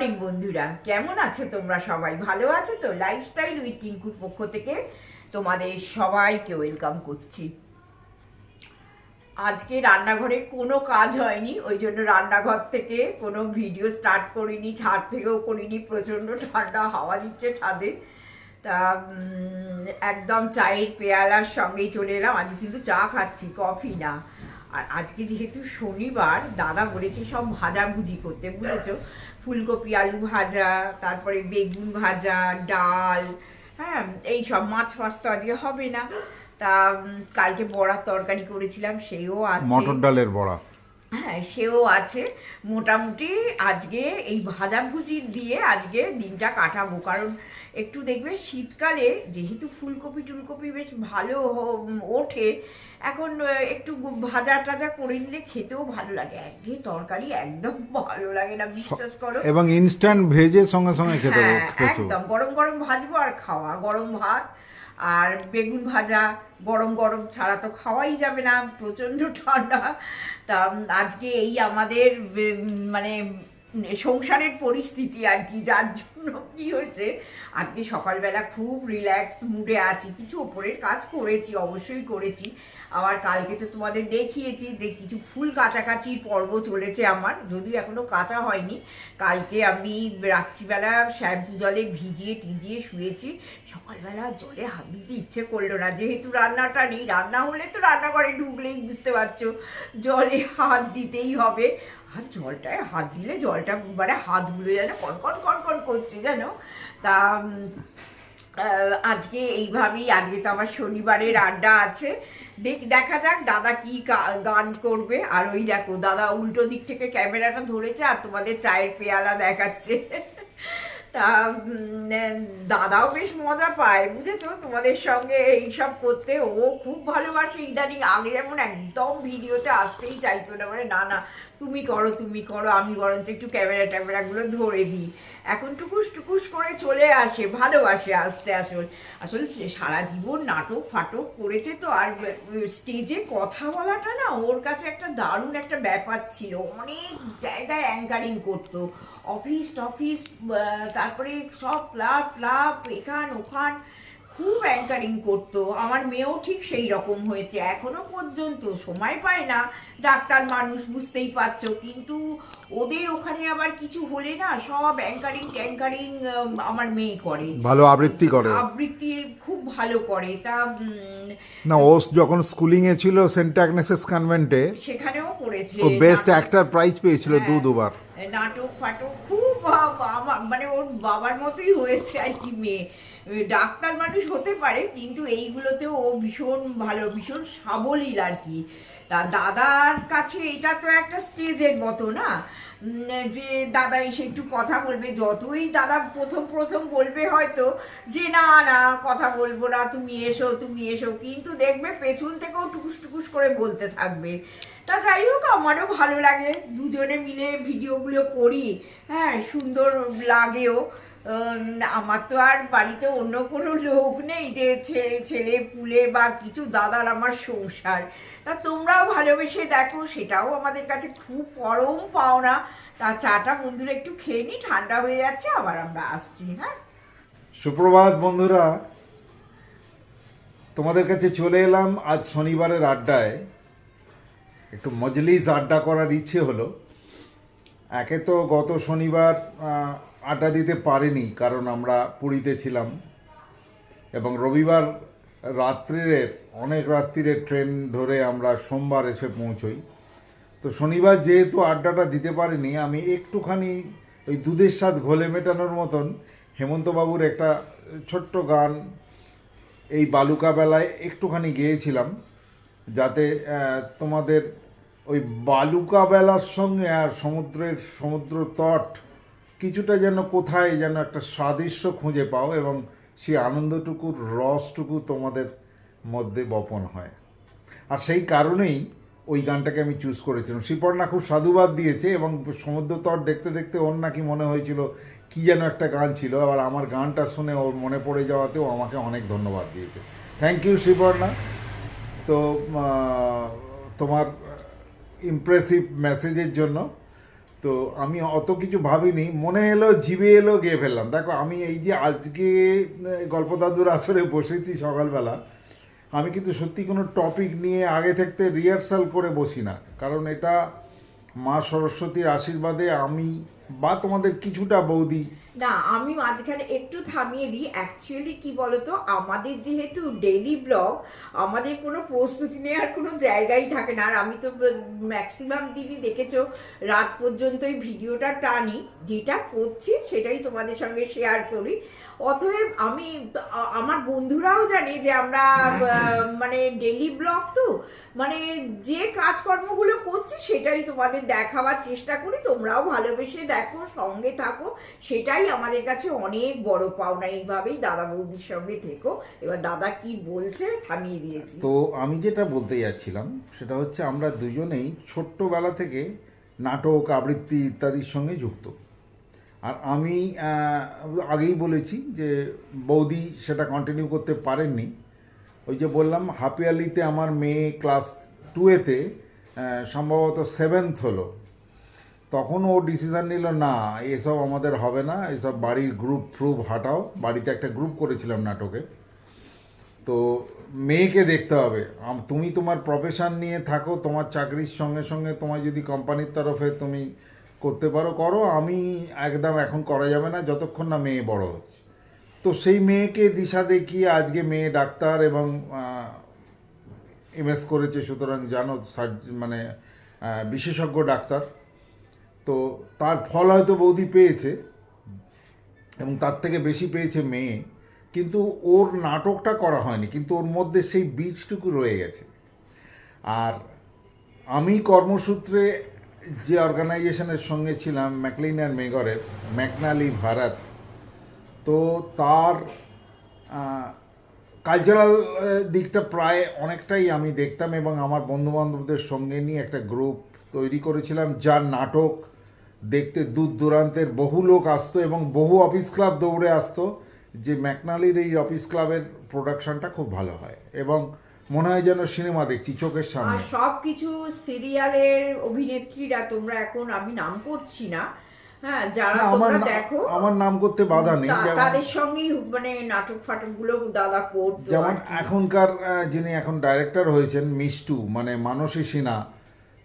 Morning বন্ধুরা, কেমন আছো তোমরা সবাই? ভালো আছো তো? লাইফস্টাইল উইথ টিঙ্কুর পক্ষ থেকে তোমাদের সবাইকে ওয়েলকাম করছি। আজকে রান্নাঘরে কোনো কাজ হয়নি, ওই জন্য রান্নাঘর থেকে কোনো ভিডিও স্টার্ট করিনি, ছাদ থেকেও করিনি, প্রচণ্ড ঠান্ডা, হাওয়া দিচ্ছে ছাদে। তা একদম চায়ের পেয়ালার সঙ্গেই চলে এলাম। আজকে কিন্তু চা খাচ্ছি কফি না। আর আজকে যেহেতু শনিবার, দাদা বলেছে সব ভাজাভুজি করতে, বুঝেছ? ফুলকপি, আলু ভাজা, তারপরে বেগুন ভাজা, ডাল হ্যাঁ এই সব মাছ ফাছ তো আজকে হবে না। তা কালকে বড়ার তরকারি করেছিলাম, সেও আছে। মটর ডালের বড়া। হ্যাঁ সেও আছে। মোটামুটি আজকে এই ভাজাভুজি দিয়ে আজকে দিনটা কাটাবো। কারণ একটু দেখবে শীতকালে যেহেতু ফুলকপি টুলকপি বেশ ভালো ওঠে এখন একটু ভাজা টাজা করে নিলে খেতেও ভালো লাগে। একঘেয়ে তরকারি একদম ভালো লাগে না বিশ্বাস করো। এবং ইনস্ট্যান্ট ভেজে সঙ্গে সঙ্গে হ্যাঁ খেতে একদম গরম গরম ভাজবো আর খাওয়া। গরম ভাত আর বেগুন ভাজা গরম গরম ছাড়া তো খাওয়াই যাবে না, প্রচণ্ড ঠান্ডা। তা আজকে এই আমাদের মানে সংসারের পরিস্থিতি আর কি, যার জন্য কি হয়েছে? আজকে সকালবেলা খুব রিল্যাক্স মুডে আছি, কিছু ওপরের কাজ করেছি, অবশ্যই করেছি। আবার কালকে তো তোমাদের দেখিয়েছি যে কিছু ফুল কাছাকাছি পর্ব চলেছে আমার, যদিও এখনও কাঁচা হয়নি। কালকে আমি রাত্রিবেলা শ্যাম্পু জলে ভিজিয়ে টিজিয়ে শুয়েছি। সকালবেলা জলে হাত দিতে ইচ্ছে করল না, যেহেতু রান্নাটা নেই, রান্না হলে তো রান্নাঘরে ঢুকলেই বুঝতে পারছ, জলে হাত দিতেই হবে। আর জলটায়, হাত দিলে জলটা মানে হাতগুলো যেন কন কনকন করছে জানো তা আজকে এইভাবেই, আজকে তো আমার শনিবারের আড্ডা আছে। দেখ, দেখা যাক দাদা কি, গান করবে। আর ওই দেখো, দাদা উল্টো দিক থেকে ক্যামেরাটা ধরেছে আর তোমাদের চায়ের পেয়ালা দেখাচ্ছে। তা দাদাও বেশ মজা পায়, বুঝেছ? তোমাদের সঙ্গে এইসব করতে ও খুব ভালোবাসে। ইদানিং আগে যেমন একদম ভিডিওতে আসতেই চাইতো না মানে না না, তুমি করো তুমি করো, আমি বরঞ্চ একটু ক্যামেরা ট্যামেরাগুলো ধরে দিই। এখন টুকুস টুকুস করে চলে আসে, ভালোবাসে আসতে আসল। আসল সারা জীবন নাটক ফাটক করেছে তো, আর স্টেজে কথা বলাটা না ওর কাছে একটা দারুণ একটা ব্যাপার ছিল। অনেক জায়গায় অ্যাঙ্কারিং করতো। অফিস টফিস তারপরে সব ক্লাব ক্লাব, এখান, ওখান। খুব অ্যাঙ্কারিং করতো। আমার মেয়েও ঠিক সেই রকম হয়েছে। এখনও পর্যন্ত সময় পায় না। ডাক্তার মানুষ বুঝতেই পারছ। কিন্তু ওদের ওখানে আবার কিছু হলে না সব অ্যাঙ্কারিং ট্যাঙ্কারিং আমার মেয়ে করে। ভালো আবৃত্তি করে। আবৃত্তি খুব ভালো করে। তা না ও যখন স্কুলিং এ ছিল সেন্ট অ্যাগনেসেস কনভেন্টে সেখানেও করেছে। ও বেস্ট অ্যাক্টর প্রাইজ পেয়েছিল দু হ্যাঁ। দুবার। নাটক ফাটক খুব আমার মানে ওর বাবার মতোই হয়েছে আর কি মেয়ে। ডাক্তার মানুষ হতে পারে, কিন্তু এইগুলোতেও ও ভীষণ ভালো, ভীষণ সাবলীল আর কি। তা দাদার কাছে এটা তো একটা স্টেজের মতো না? যে দাদা এসে একটু কথা বলবে, যতই দাদা প্রথম প্রথম বলবে হয়তো যে, না না, কথা বলব না, তুমি এসো তুমি এসো। কিন্তু দেখবে পেছন থেকেও টুকুস টুকুস করে বলতে থাকবে। তা যাই হোক, আমারও ভালো লাগে। দুজনে মিলে ভিডিওগুলো করি। হ্যাঁ সুন্দর লাগেও। আমার তো আর বাড়িতে অন্য কোনো লোক নেই যে ছেলে পুলে বা কিছু, দাদার আমার সংসার। তা তোমরাও ভালোবেসে দেখো, সেটাও আমাদের কাছে খুব পরম পাওনা। তা চাটা বন্ধুরা একটু খেয়ে নি, ঠান্ডা হয়ে যাচ্ছে, আবার আমরা আসছি হ্যাঁ? সুপ্রভাত বন্ধুরা, তোমাদের কাছে চলে এলাম আজ শনিবারের আড্ডায়। একটু মজলিস আড্ডা করার ইচ্ছে হলো। একে তো গত শনিবার আড্ডা দিতে পারিনি, কারণ আমরা পুরীতে ছিলাম। এবং রবিবার রাত্রিরের, অনেক রাত্রিরের ট্রেন ধরে আমরা সোমবার এসে পৌঁছই। তো শনিবার যেহেতু আড্ডাটা দিতে পারিনি, আমি একটুখানি ওই দুধের স্বাদ ঘোলে মেটানোর মতন হেমন্তবাবুর একটা ছোট্ট গান এই বালুকা বেলায় একটুখানি গেয়েছিলাম। যাতে তোমাদের ওই বালুকা বেলার সঙ্গে আর সমুদ্রের সমুদ্র তট কিছুটা যেন কোথায় যেন একটা সাদৃশ্য খুঁজে পাও এবং সেই আনন্দটুকুর রসটুকু তোমাদের মধ্যে বপন হয়। আর সেই কারণেই ওই গানটাকে আমি চুজ করেছিলাম। শ্রীপর্ণা খুব সাধুবাদ দিয়েছে এবং সমুদ্র তট দেখতে দেখতে ওর নাকি মনে হয়েছিল কি যেন একটা গান ছিল। আবার আমার গানটা শুনে ওর মনে পড়ে যাওয়াতেও আমাকে অনেক ধন্যবাদ দিয়েছে। থ্যাংক ইউ শ্রীপর্ণা তো তোমার ইমপ্রেসিভ মেসেজের জন্য। তো আমি অত কিছু ভাবিনি। মনে এলো, জিভে এলো, গিয়ে ফেললাম। দেখো, আমি এই যে আজকে গল্প দাদুর আসরে বসেছি সকালবেলা, আমি কিন্তু সত্যি কোনো টপিক নিয়ে আগে থাকতে রিহার্সাল করে বসি না। কারণ এটা মা সরস্বতীর আশীর্বাদে আমি বা তোমাদের কিছুটা বৌদি না আমি মাঝখানে একটু থামিয়ে দিই। অ্যাকচুয়ালি কি বলতো? আমাদের যেহেতু ডেইলি ব্লগ আমাদের কোনো প্রস্তুতি নেওয়ার কোনো জায়গাই থাকে না। আর আমি তো ম্যাক্সিমাম দিনই দেখেছ রাত পর্যন্তই ভিডিওটা টানি। যেটা করছি সেটাই তোমাদের সঙ্গে শেয়ার করি। অতএব আমি আমার বন্ধুরাও জানে যে আমরা মানে ডেইলি ব্লগ তো মানে যে কাজকর্মগুলো করছি সেটাই তোমাদের দেখাবার চেষ্টা করি। তোমরাও ভালোবেসে দেখো সঙ্গে থাকো সেটাই আমাদের কাছে অনেক বড় পাওনা, এইভাবেই দাদা বৌদির সঙ্গে থেকো। এবার দাদা কি বলছে থামিয়ে দিয়েছি। তো আমি যেটা বলতে যাচ্ছিলাম, সেটা হচ্ছে আমরা দুজনেই ছোট্টবেলা থেকে নাটক, আবৃত্তি ইত্যাদির সঙ্গে যুক্ত। আর আমি আগেই বলেছি যে বৌদি সেটা কন্টিনিউ করতে পারেননি। ওই যে বললাম, হাপিয়ালিতে আমার মেয়ে ক্লাস টুয়েতে সম্ভবত সেভেন্থ হলো। তখন ও ডিসিশন নিল, না, এসব আমাদের হবে না, এসব বাড়ির গ্রুপ ফ্রুপ হাটাও। বাড়িতে একটা গ্রুপ করেছিলাম নাটকে। তো মেয়েকে দেখতে হবে। তুমি তোমার প্রফেশন নিয়ে থাকো, তোমার চাকরির সঙ্গে সঙ্গে তোমার যদি কোম্পানির তরফে তুমি করতে পারো, করো। আমি একদম এখন করা যাবে না, যতক্ষণ না মেয়ে বড় হচ্ছে। তো সেই মেয়েকে দিশা দেখিয়ে আজকে মেয়ে ডাক্তার এবং এমএস করেছে, সুতরাং জানো মানে বিশেষজ্ঞ ডাক্তার। তো তার ফল হয়তো বৌদি পেয়েছে এবং তার থেকে বেশি পেয়েছে মেয়ে, কিন্তু ওর নাটকটা করা হয়নি, কিন্তু ওর মধ্যে সেই বীজটুকু রয়ে গেছে। আর আমি কর্মসূত্রে যে অর্গানাইজেশনের সঙ্গে ছিলাম, ম্যাকলিন অ্যান্ড মেগরের, ম্যাকনালি ভারত, তো তার কালচারাল দিকটা প্রায় অনেকটাই আমি দেখতাম এবং আমার বন্ধুবান্ধবদের সঙ্গে নিয়ে একটা গ্রুপ তৈরি করেছিলাম, যার নাটক দেখতে দূর দূরান্তের বহু লোক আসতো এবং বহু অফিস ক্লাব দৌড়ে আসতো যে ম্যাকনালির এই অফিস ক্লাবের প্রোডাকশনটা খুব ভালো হয় এবং মনে হয় যেন সিনেমা দেখছি চোখের সামনে। সব কিছু সিরিয়ালের অভিনেত্রীরা তোমরা এখন আমি নাম করছি না হ্যাঁ যারা আমার তোমরা দেখো আমার নাম করতে বাধা নেই তাদের সঙ্গেই মানে নাটক ফাটকগুলো দাদা করতো যেমন এখনকার যিনি এখন ডাইরেক্টর হয়েছেন মিষ্টু মানে মানসী সিনহা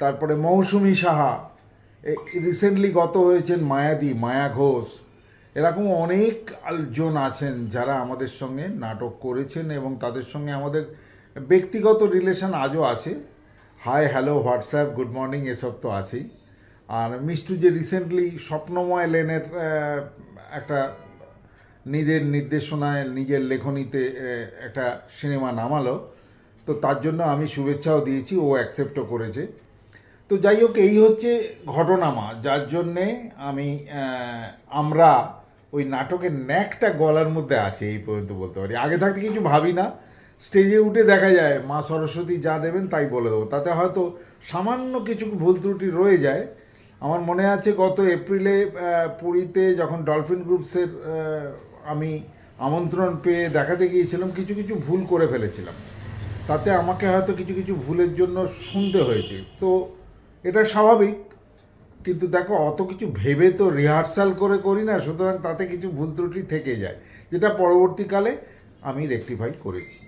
তারপরে মৌসুমী সাহা রিসেন্টলি গত হয়েছেন মায়াদি, মায়া ঘোষ। এরকম অনেক জন আছেন যারা আমাদের সঙ্গে নাটক করেছেন এবং তাদের সঙ্গে আমাদের ব্যক্তিগত রিলেশন আজও আছে। Hi hello WhatsApp good morning এসব তো আছেই। আর মিষ্টু যে রিসেন্টলি স্বপ্নময় লেনের একটা নিজের নির্দেশনায়, নিজের লেখনীতে একটা সিনেমা নামালো, তো তার জন্য আমি শুভেচ্ছাও দিয়েছি, ও অ্যাকসেপ্টও করেছে। তো যাই হোক, এই হচ্ছে ঘটনামা, যার জন্যে আমি আমরা ওই নাটকের ন্যাকটা গলার মধ্যে আছে, এই পর্যন্ত বলতে পারি। আগে থাকতে কিছু ভাবি না। স্টেজে উঠে দেখা যায়, মা সরস্বতী যা দেবেন তাই বলে দেবো। তাতে হয়তো সামান্য কিছু ভুল ত্রুটি রয়ে যায়। আমার মনে আছে গত এপ্রিলে পুরীতে যখন ডলফিন গ্রুপসের আমি আমন্ত্রণ পেয়ে দেখাতে গিয়েছিলাম, কিছু কিছু ভুল করে ফেলেছিলাম। তাতে আমাকে হয়তো কিছু কিছু ভুলের জন্য শুনতে হয়েছে। তো এটা স্বাভাবিক। কিন্তু দেখো, অত কিছু ভেবে তো রিহার্সাল করে করি না, সুতরাং তাতে কিছু ভুল ত্রুটি থেকে যায়, যেটা পরবর্তীকালে আমি রেক্টিফাই করেছি।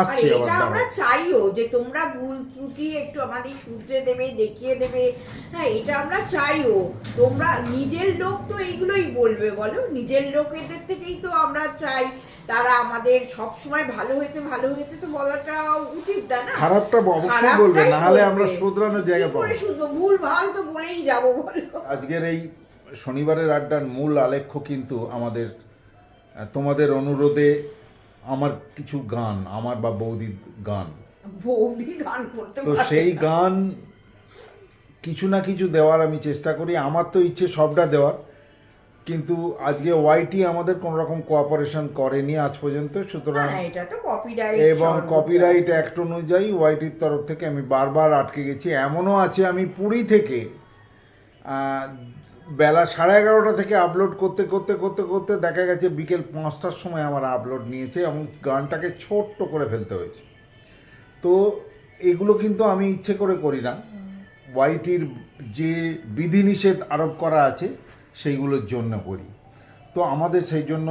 আসছে এটা আমরা চাইও যে তোমরা ভুল ত্রুটি একটু আমাদের শুধরে দেবে দেখিয়ে দেবে। হ্যাঁ এটা আমরা চাইও। তোমরা নিজের লোক তো এইগুলোই বলবে বলো? নিজের লোকেদের থেকেই তো আমরা চাই। তারা আমাদের সব সময় ভালো হয়েছে ভালো হয়েছে তো বলাটা উচিত না না? খারাপটা অবশ্যই বলবে না হলে আমরা। শোধরানোর জায়গা পাবো? শুধু ভুল ভালো তো বলেই যাব বলো। আজকের এই শনিবারের আড্ডার মূল আলেখ্য কিন্তু আমাদের তোমাদের অনুরোধে আমার কিছু গান আমার বা বৌদির গান। বৌদি গান করতে তো সেই গান কিছু না কিছু দেওয়ার আমি চেষ্টা করি আমার তো ইচ্ছে সবটা দেওয়ার। কিন্তু আজকে ওয়াইটি আমাদের কোনো রকম কোঅপারেশন করেনি আজ পর্যন্ত সুতরাং এটা তো কপিরাইট এবং কপিরাইট অ্যাক্ট অনুযায়ী ওয়াইটির তরফ থেকে আমি বারবার আটকে গেছি। এমনও আছে আমি পুরী থেকে বেলা সাড়ে এগারোটা থেকে আপলোড করতে করতে করতে করতে দেখা গেছে বিকেল পাঁচটার সময় আমার আপলোড নিয়েছে এবং গানটাকে ছোট্ট করে ফেলতে হয়েছে। তো এগুলো কিন্তু আমি ইচ্ছে করে করি না। ওয়াইটির যে বিধিনিষেধ আরোপ করা আছে, সেইগুলোর জন্য করি। তো আমাদের সেই জন্য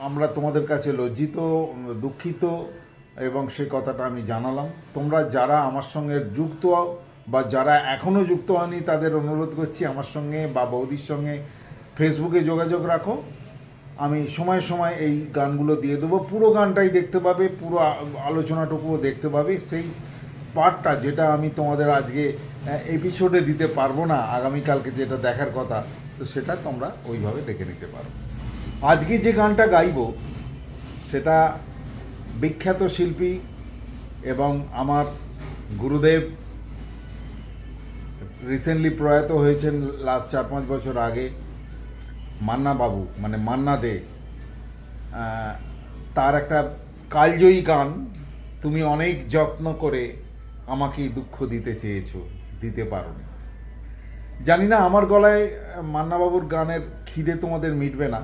আমরা তোমাদের কাছে লজ্জিত, দুঃখিত এবং সে কথাটা আমি জানালাম। তোমরা যারা আমার সঙ্গে যুক্ত বা যারা এখনও যুক্ত হয়নি, তাদের অনুরোধ করছি আমার সঙ্গে বা বৌদির সঙ্গে ফেসবুকে যোগাযোগ রাখো। আমি সময় সময় এই গানগুলো দিয়ে দেবো। পুরো গানটাই দেখতে পাবে, পুরো আলোচনাটুকুও দেখতে পাবে। সেই পার্টটা যেটা আমি তোমাদের আজকে এপিসোডে দিতে পারব না, আগামীকালকে যেটা দেখার কথা, তো সেটা তোমরা ওইভাবে দেখে নিতে পারো। আজকে যে গানটা গাইব, সেটা বিখ্যাত শিল্পী এবং আমার গুরুদেব রিসেন্টলি প্রয়াত হয়েছেন লাস্ট চার পাঁচ বছর আগে মান্না বাবু মানে মান্না দে। তার একটা কালজয়ী গান, তুমি অনেক যত্ন করে আমাকে দুঃখ দিতে চেয়েছো, দিতে পারোনি। জানি না, আমার গলায় মান্নাবাবুর গানের খিদে তোমাদের মিটবে না,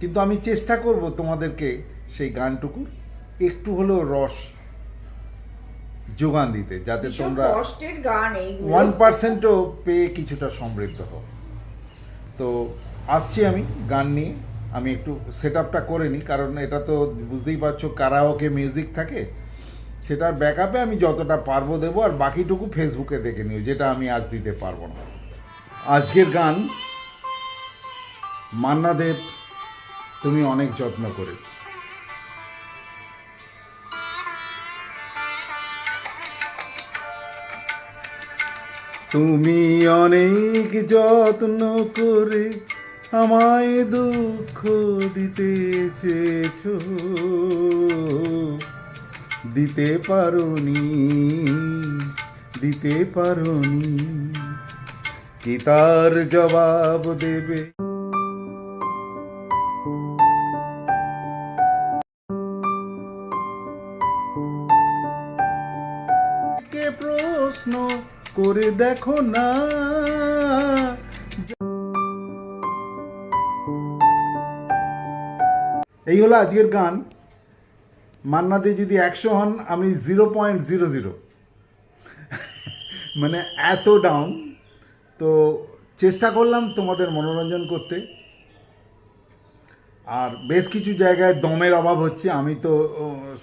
কিন্তু আমি চেষ্টা করব তোমাদেরকে সেই গানটুকুর একটু হলেও রস যোগান দিতে যাতে তোমরা কষ্টের গান ওয়ান পার্সেন্টও পেয়ে কিছুটা সমৃদ্ধ হও। তো আসছি আমি গান নিয়ে। আমি একটু সেট আপটা করে নিই কারণ এটা তো বুঝতেই পারছ কারাওকে মিউজিক থাকে। সেটার ব্যাকআপে আমি যতটা পারব দেবো আর বাকিটুকু ফেসবুকে দেখে নিও যেটা আমি আজ দিতে পারব না। আজকের গান মান্না দেব তুমি অনেক যত্ন করে। তুমি অনেক যত্ন করে আমায় দুঃখ দিতে চেয়েছ। দিতে পারোনি, দিতে পারি কি তার জবাব দেবে? করে দেখো না। এই হলো আজকের গান। মান্নাতে যদি একশো হন, আমি জিরো পয়েন্ট জিরো জিরো। মানে এত ডাউন তো চেষ্টা করলাম তোমাদের মনোরঞ্জন করতে। আর বেশ কিছু জায়গায় দমের অভাব হচ্ছে। আমি তো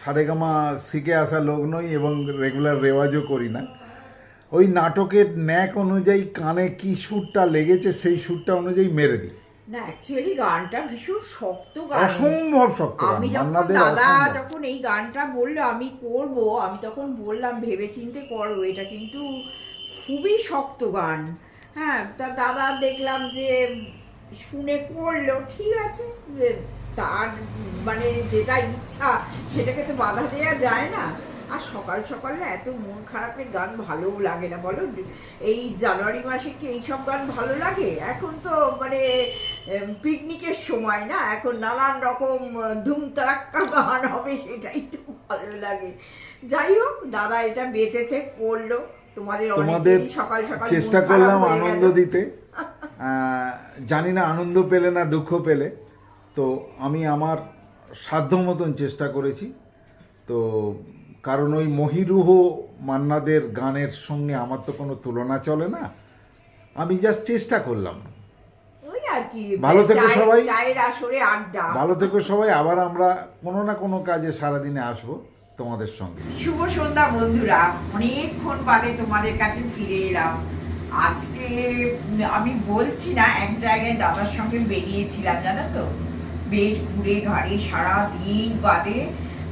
সারেগামা শিখে আসা লোক নই এবং রেগুলার রেওয়াজও করি না। ওই নাটকের ন্যাক অনুযায়ী কানে কি সুরটা লেগেছে সেই সুরটা অনুযায়ী মেরে দিই। না অ্যাকচুয়ালি গানটা ভীষণ শক্ত গান। অসম্ভব শক্ত আমি যখন দাদা যখন এই গানটা বলল আমি করব আমি তখন বললাম ভেবে চিন্তে করো এটা কিন্তু খুবই শক্ত গান। হ্যাঁ তা দাদা দেখলাম যে শুনে করল ঠিক আছে তার মানে যেটা ইচ্ছা সেটাকে তো বাধা দেওয়া যায় না। আর সকাল সকাল না এত মন খারাপের গান ভালোও লাগে না বলো? এই জানুয়ারি মাসে কি এইসব গান ভালো লাগে? এখন তো মানে পিকনিকের সময় না এখন নানান রকম ধুম তারাক্কা গান হবে সেটাই তো ভালো লাগে। যাই হোক দাদা এটা বেঁচেছে করল। তোমাদের তোমাদের সকাল সকাল চেষ্টা করলাম আনন্দ দিতে। জানি না আনন্দ পেলে না দুঃখ পেলে। তো আমি আমার সাধ্য মতন চেষ্টা করেছি। তো কারণ ওই মহিরুহ মান্নাদের গানের সঙ্গে আমার তো কোনো তুলনা চলে না। আমি জাস্ট চেষ্টা করলাম। আর কি ভালো থেকো সবাই। ভালো থেকো সবাই। আবার আমরা কোনো না কোনো কাজে সারাদিনে আসব তোমাদের সঙ্গে। শুভ সন্ধ্যা বন্ধুরা। অনেকক্ষণ বাদে তোমাদের কাছে ফিরে এলাম। আজকে আমি বলছি না এক জায়গায় দাদার সঙ্গে বেরিয়েছিলাম জানো তো? বেশ ঘুরে ঘাড়ে সারা দিন বাদে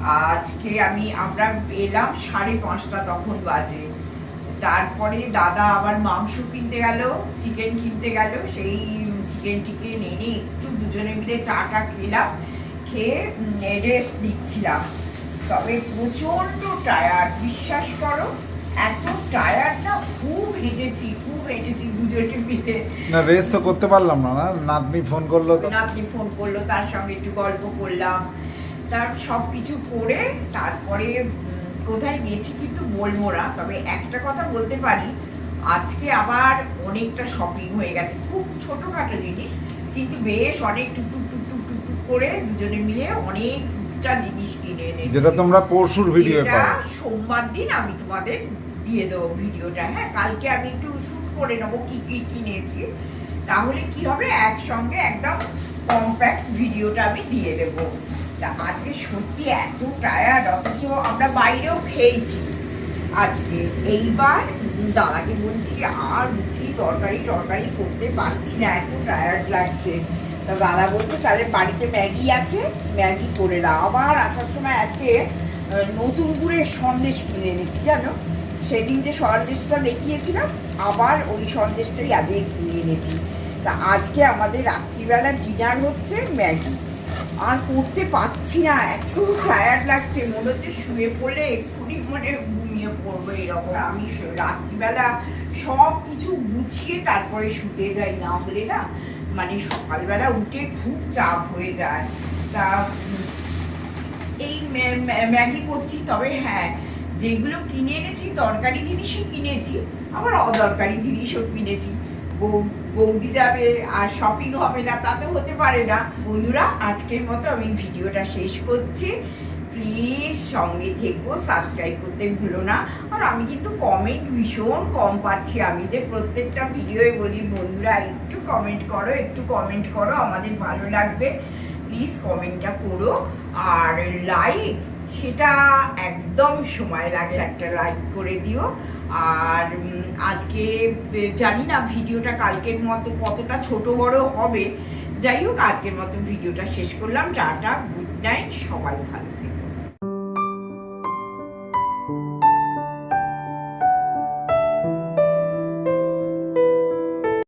আজকে আমি আমরা এলাম সাড়ে পাঁচটা তখন বাজে। তারপরে দাদা আবার মাংস কিনতে গেল চিকেন কিনতে গেল। সেই চিকেন টিকেন এনে একটু দুজনে মিলে চাটা খেলাম খেয়ে রেস্ট নিচ্ছিলাম। তবে প্রচণ্ড টায়ার্ড বিশ্বাস করো এত টায়ার্ড না খুব হেঁটেছি খুব হেঁটেছি দুজনে মিলে। না রেস্ট তো করতে পারলাম না না নাতনি ফোন করল নাতনি ফোন করল তার সঙ্গে একটু গল্প করলাম। তার সব কিছু করে তারপরে কোথায় গেছি কিন্তু বলব না তবে একটা কথা বলতে পারি আজকে আবার অনেকটা শপিং হয়ে গেছে। খুব ছোটোখাটো জিনিস কিন্তু বেশ অনেক টুকটুক টুকটুক টুকটুক করে দুজনে মিলে অনেকটা জিনিস কিনে এনেছি। যেটা তোমরা পরশুর ভিডিও সোমবার দিন আমি তোমাদের দিয়ে দেবো ভিডিওটা হ্যাঁ? কালকে আমি একটু শ্যুট করে নেব কি কি কিনেছি। তাহলে কি হবে? একসঙ্গে একদম কম্প্যাক্ট ভিডিওটা আমি দিয়ে দেবো। তা আজকে সত্যি এত টায়ার্ড অথচ আমরা বাইরেও খেয়েছি। আজকে এইবার দাদাকে বলছি, আর রুটি তরকারি টরকারি করতে পারছি না, এত টায়ার্ড লাগছে। তা দাদা বলছে, তাহলে বাড়িতে ম্যাগি আছে, ম্যাগি করে দাও। আবার আসার সময় আজকে নতুন গুড়ের সন্দেশ কিনে এনেছি, জানো? সেদিন যে সন্দেশটা দেখিয়েছিলাম, আবার ওই সন্দেশটাই আজকে কিনে এনেছি। তা আজকে আমাদের রাত্রিবেলা ডিনার হচ্ছে, ম্যাগি আর করতে পারছি না, এত টায়ার্ড লাগছে। মনে হচ্ছে শুয়ে পড়লে এক্ষুনি মানে ঘুমিয়ে পড়ব এরকম। আমি রাত্রিবেলা সব কিছু গুছিয়ে তারপরে শুতে যাই। না হলে না মানে সকালবেলা উঠে খুব চাপ হয়ে যায়। তা, এই ম্যা- ম্যা- ম্যাগি করছি। তবে হ্যাঁ যেগুলো কিনে এনেছি দরকারি জিনিসই কিনেছি, আবার অদরকারি জিনিসও কিনেছি। বৌ- বৌদি যাবে আর শপিং হবে না তা তো হতে পারে না। বন্ধুরা, আজকের মতো আমি ভিডিওটা শেষ করছি। প্লিজ সঙ্গে থেকো সাবস্ক্রাইব করতে ভুলো না। আর আমি কিন্তু কমেন্ট ভীষণ কম পাচ্ছি। আমি যে প্রত্যেকটা ভিডিওয়ে বলি, বন্ধুরা, একটু কমেন্ট করো, একটু কমেন্ট করো, আমাদের ভালো লাগবে। প্লিজ কমেন্টটা করো। আর লাইক সেটা একদম সময় লাগে একটা লাইক করে দিও। আর আজকে জানি না ভিডিওটা কালকের মতো কতটা ছোট বড় হবে। যাই হোক, আজকের মতো ভিডিওটা শেষ করলাম। টাটা গুড নাইট সবাই ভালো।